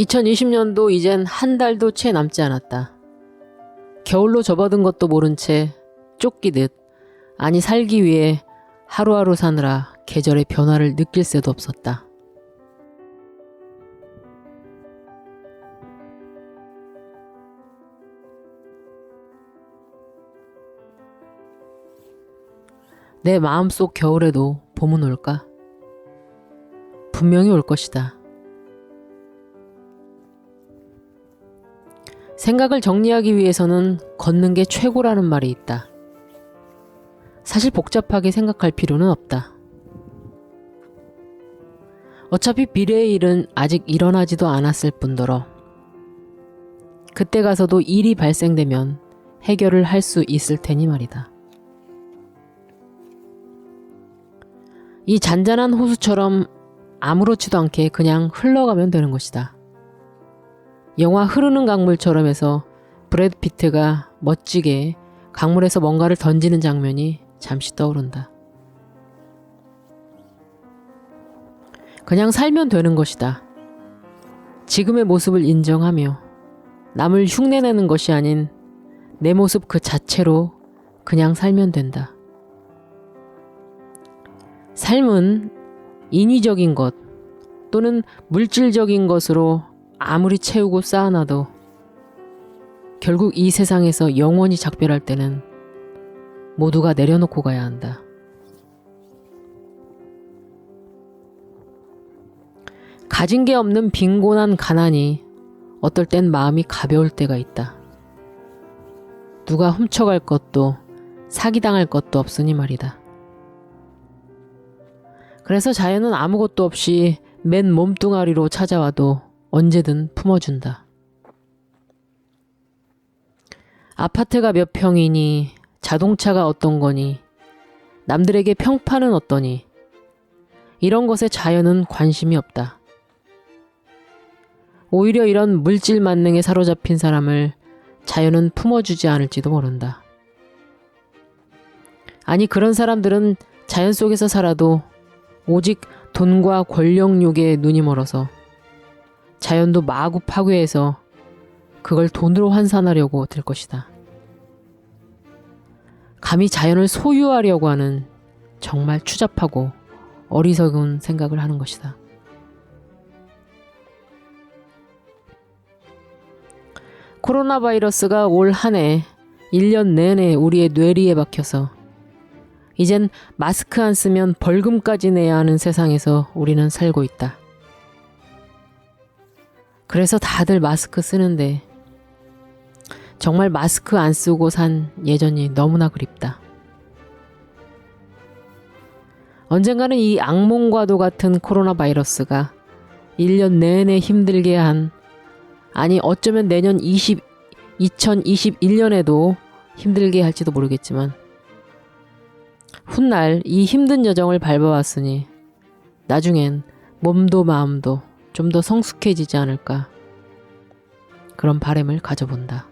2020년도 이젠 한 달도 채 남지 않았다. 겨울로 접어든 것도 모른 채 쫓기듯 아니 살기 위해 하루하루 사느라 계절의 변화를 느낄 새도 없었다. 내 마음속 겨울에도 봄은 올까? 분명히 올 것이다. 생각을 정리하기 위해서는 걷는 게 최고라는 말이 있다. 사실 복잡하게 생각할 필요는 없다. 어차피 미래의 일은 아직 일어나지도 않았을 뿐더러 그때 가서도 일이 발생되면 해결을 할 수 있을 테니 말이다. 이 잔잔한 호수처럼 아무렇지도 않게 그냥 흘러가면 되는 것이다. 영화 흐르는 강물처럼 해서 브래드 피트가 멋지게 강물에서 뭔가를 던지는 장면이 잠시 떠오른다. 그냥 살면 되는 것이다. 지금의 모습을 인정하며 남을 흉내내는 것이 아닌 내 모습 그 자체로 그냥 살면 된다. 삶은 인위적인 것 또는 물질적인 것으로 아무리 채우고 쌓아놔도 결국 이 세상에서 영원히 작별할 때는 모두가 내려놓고 가야 한다. 가진 게 없는 빈곤한 가난이 어떨 땐 마음이 가벼울 때가 있다. 누가 훔쳐갈 것도 사기당할 것도 없으니 말이다. 그래서 자연은 아무것도 없이 맨 몸뚱아리로 찾아와도 언제든 품어준다. 아파트가 몇 평이니, 자동차가 어떤 거니, 남들에게 평판은 어떠니, 이런 것에 자연은 관심이 없다. 오히려 이런 물질 만능에 사로잡힌 사람을 자연은 품어주지 않을지도 모른다. 아니, 그런 사람들은 자연 속에서 살아도 오직 돈과 권력욕에 눈이 멀어서 자연도 마구 파괴해서 그걸 돈으로 환산하려고 들 것이다. 감히 자연을 소유하려고 하는 정말 추잡하고 어리석은 생각을 하는 것이다. 코로나 바이러스가 올 한 해 1년 내내 우리의 뇌리에 박혀서 이젠 마스크 안 쓰면 벌금까지 내야 하는 세상에서 우리는 살고 있다. 그래서 다들 마스크 쓰는데 정말 마스크 안 쓰고 산 예전이 너무나 그립다. 언젠가는 이 악몽과도 같은 코로나 바이러스가 1년 내내 힘들게 한 아니 어쩌면 내년 20 2021년에도 힘들게 할지도 모르겠지만 훗날 이 힘든 여정을 밟아왔으니 나중엔 몸도 마음도 좀 더 성숙해지지 않을까 그런 바램을 가져본다.